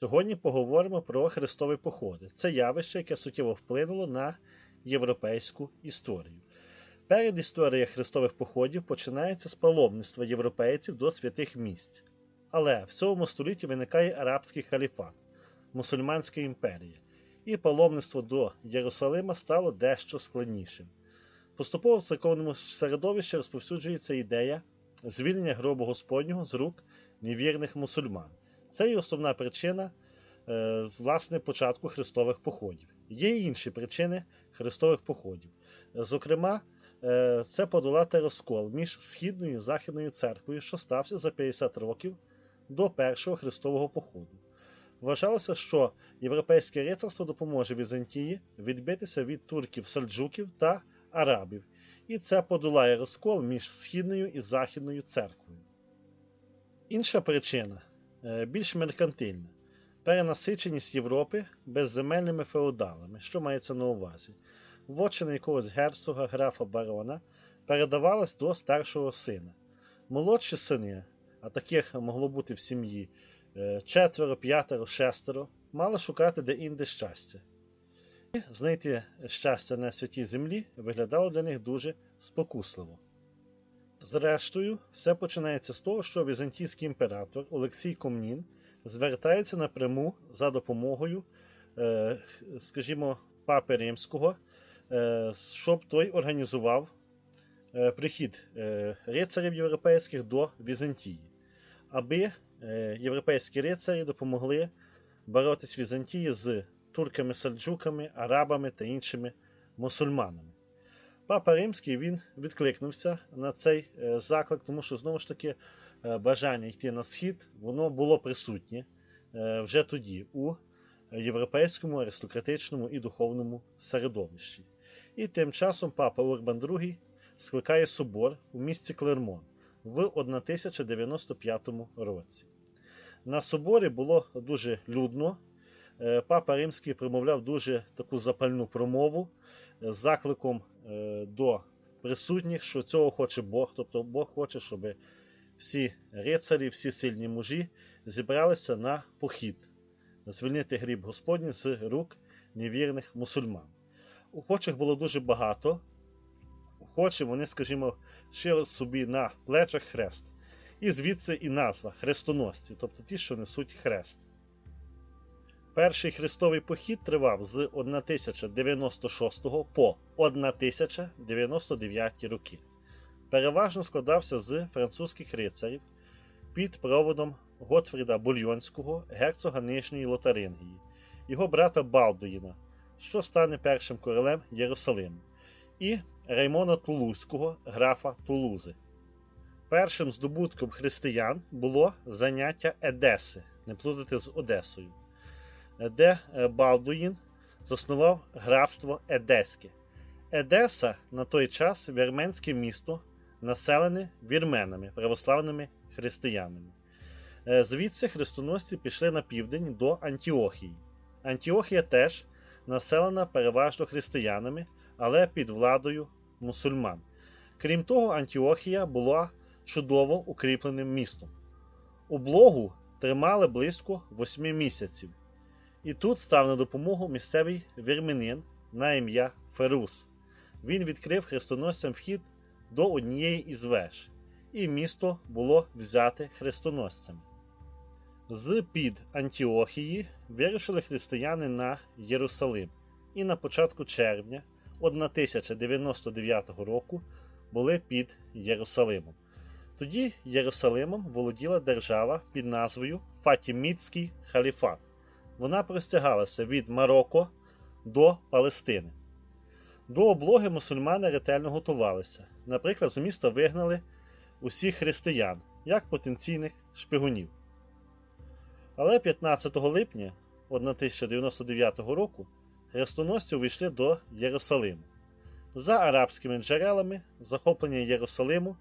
Сьогодні поговоримо про хрестові походи. Це явище, яке суттєво вплинуло на європейську історію. Перед історія хрестових походів починається з паломництва європейців до святих місць. Але в 7 столітті виникає арабський халіфат, мусульманська імперія, і паломництво до Єрусалима стало дещо складнішим. Поступово в церковному середовищі розповсюджується ідея звільнення гробу Господнього з рук невірних мусульман. Це і основна причина е, власне початку хрестових походів. Є й інші причини хрестових походів. Зокрема, е, це подолати розкол між східною і західною церквою, що стався за 50 років до першого хрестового походу. Вважалося, що європейське рицарство допоможе Візантії відбитися від турків сельджуків та арабів, і це подолає розкол між східною і західною церквою. Інша причина більш меркантильна перенасиченість Європи безземельними феодалами, що мається на увазі. Вотчина якогось герцога, графа барона передавалась до старшого сина. Молодші сини, а таких могло бути в сім'ї е, четверо, п'ятеро, шестеро, мали шукати де-інде щастя. І знайти щастя на святій землі виглядало для них дуже спокусливо. Зрештою, все починається з того, що візантійський імператор Олексій Комнін звертається напряму за допомогою, е, скажімо, папи римського, е, щоб той організував е, прихід рицарів європейських до Візантії, аби європейські рицарі допомогли боротись Візантії з турками-сельджуками, арабами та іншими мусульманами. Папа Римський він відкликнувся на цей заклик, тому що знову ж таки бажання йти на схід, воно було присутнє вже тоді у європейському аристократичному і духовному середовищі. І тим часом папа Урбан II скликає собор у місті Клермон в 1095 році. На соборі було дуже людно. Папа Римський промовляв дуже таку запальну промову з закликом до присутніх, що цього хоче Бог, тобто Бог хоче, щоб всі рицарі, всі сильні мужі зібралися на похід, звільнити гріб Господній з рук невірних мусульман. Охочих було дуже багато. Охочі вони, скажімо, шили собі на плечах хрест. І звідси і назва хрестоносці, тобто ті, що несуть хрест. Перший хрестовий похід тривав з 1096 по 1099 роки. Переважно складався з французьких рицарів під проводом Готфріда Бульйонського, герцога Нижньої Лотарингії, його брата Балдуїна, що стане першим королем Єрусалиму, і Раймона Тулузького, графа Тулузи. Першим здобутком християн було заняття Едеси, не плутати з Одесою, де Балдуїн заснував графство Едеське. Едеса на той час вірменське місто, населене вірменами, православними християнами. Звідси хрестоносці пішли на південь до Антіохії. Антіохія теж населена переважно християнами, але під владою мусульман. Крім того, Антіохія була чудово укріпленим містом. У блогу тримали близько восьми місяців. І тут став на допомогу місцевий вірменин на ім'я Ферус. Він відкрив хрестоносцям вхід до однієї із веж, і місто було взяте хрестоносцями. З під Антіохії вирушили християни на Єрусалим, і на початку червня 1099 року були під Єрусалимом. Тоді Єрусалимом володіла держава під назвою Фатімідський халіфат. Вона простягалася від Марокко до Палестини. До облоги мусульмани ретельно готувалися. Наприклад, з міста вигнали усіх християн як потенційних шпигунів. Але 15 липня 1099 року хрестоносці увійшли до Єрусалиму. За арабськими джерелами захоплення Єрусалиму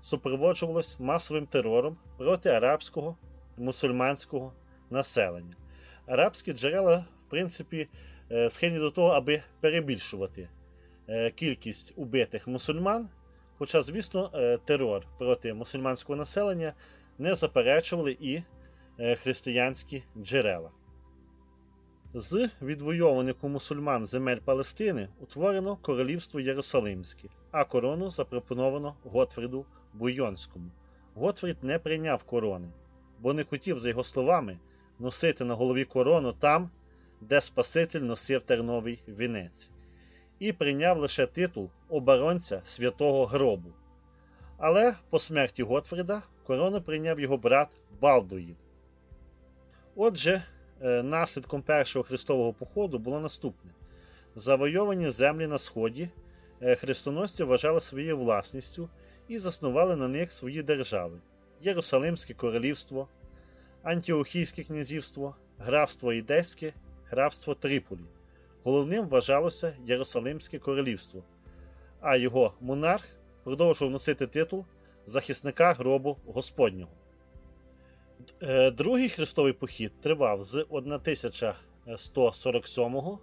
супроводжувалось масовим терором проти арабського мусульманського населення. Арабські джерела, в принципі, схильні до того, аби перебільшувати кількість убитих мусульман. Хоча, звісно, терор проти мусульманського населення не заперечували і християнські джерела. З відвойованих у мусульман земель Палестини утворено королівство Єрусалимське, а корону запропоновано Готфріду Буйонському. Готфрід не прийняв корони, бо не хотів, за його словами, носити на голові корону там, де Спаситель носив терновий вінець, і прийняв лише титул оборонця святого гробу. Але по смерті Готфріда корону прийняв його брат Балдуїд. Отже, е, наслідком першого хрестового походу було наступне: завойовані землі на сході е, хрестоносці вважали своєю власністю і заснували на них свої держави: Єрусалимське королівство, Антіохійське князівство, графство Ідеське, графство Тріполі. Головним вважалося Єрусалимське королівство, а його монарх продовжував носити титул захисника гробу Господнього. Е, Другий хрестовий похід тривав з 1147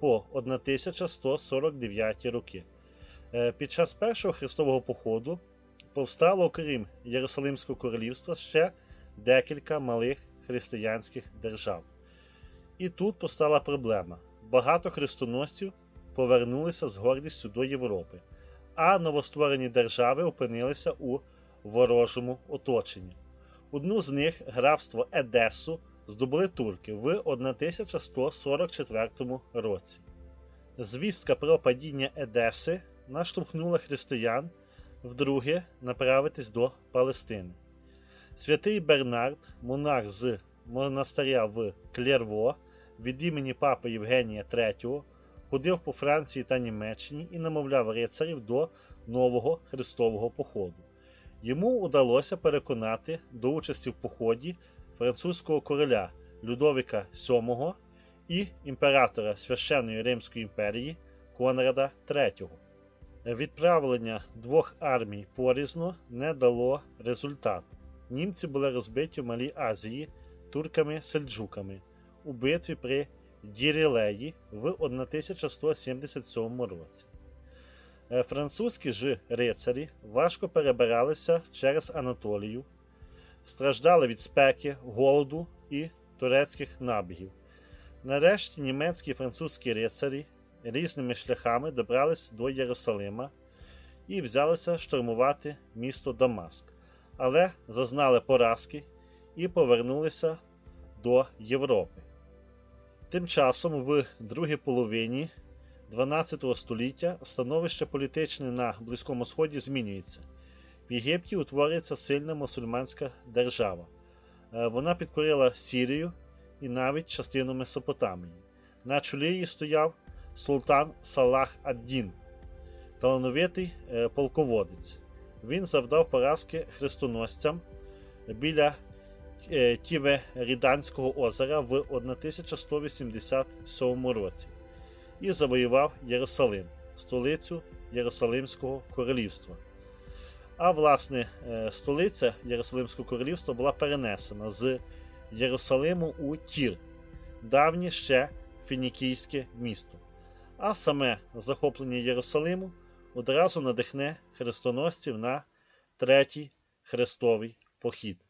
по 1149 роки. Е, Під час першого хрестового походу повстало, окрім Єрусалимського королівства, ще декілька малих християнських держав. І тут постала проблема: багато хрестоносців повернулися з гордістю до Європи, а новостворені держави опинилися у ворожому оточенні. Одну з них, графство Едесу, здобули турки в 1144 році. Звістка про падіння Едеси наштовхнула християн вдруге направитись до Палестини. Святий Бернард, монах з монастиря в Клерво, від імені папи Євгенія III, ходив по Франції та Німеччині і намовляв рицарів до нового хрестового походу. Йому удалося переконати до участі в поході французького короля Людовіка VII і імператора священної Римської імперії Конрада III. Відправлення двох армій порізно не дало результату. Німці були розбиті в Малій Азії турками-сельджуками у битві при Дірілеї в 1177 році. Е, Французькі ж рицарі важко перебиралися через Анатолію, страждали від спеки, голоду і турецьких набігів. Нарешті німецькі і французькі рицарі різними шляхами добрались до Єрусалима і взялися штурмувати місто Дамаск, але зазнали поразки і повернулися до Європи. Тим часом, в другій половині 12 століття становище політичне на Близькому Сході змінюється. В Єгипті утворюється сильна мусульманська держава. Е, Вона підкорила Сірію і навіть частину Месопотамії. На чолі її стояв султан Салах ад-Дін, талановитий е, полководець. Він завдав поразки хрестоносцям біля е, Тіве-Ріданського озера в 1187 році і завоював Єрусалим, столицю Єрусалимського королівства. А власне, е, столиця Єрусалимського королівства була перенесена з Єрусалиму у Тір, давнє ще фінікійське місто. А саме захоплення Єрусалиму одразу надихне хрестоносців на третій хрестовий похід.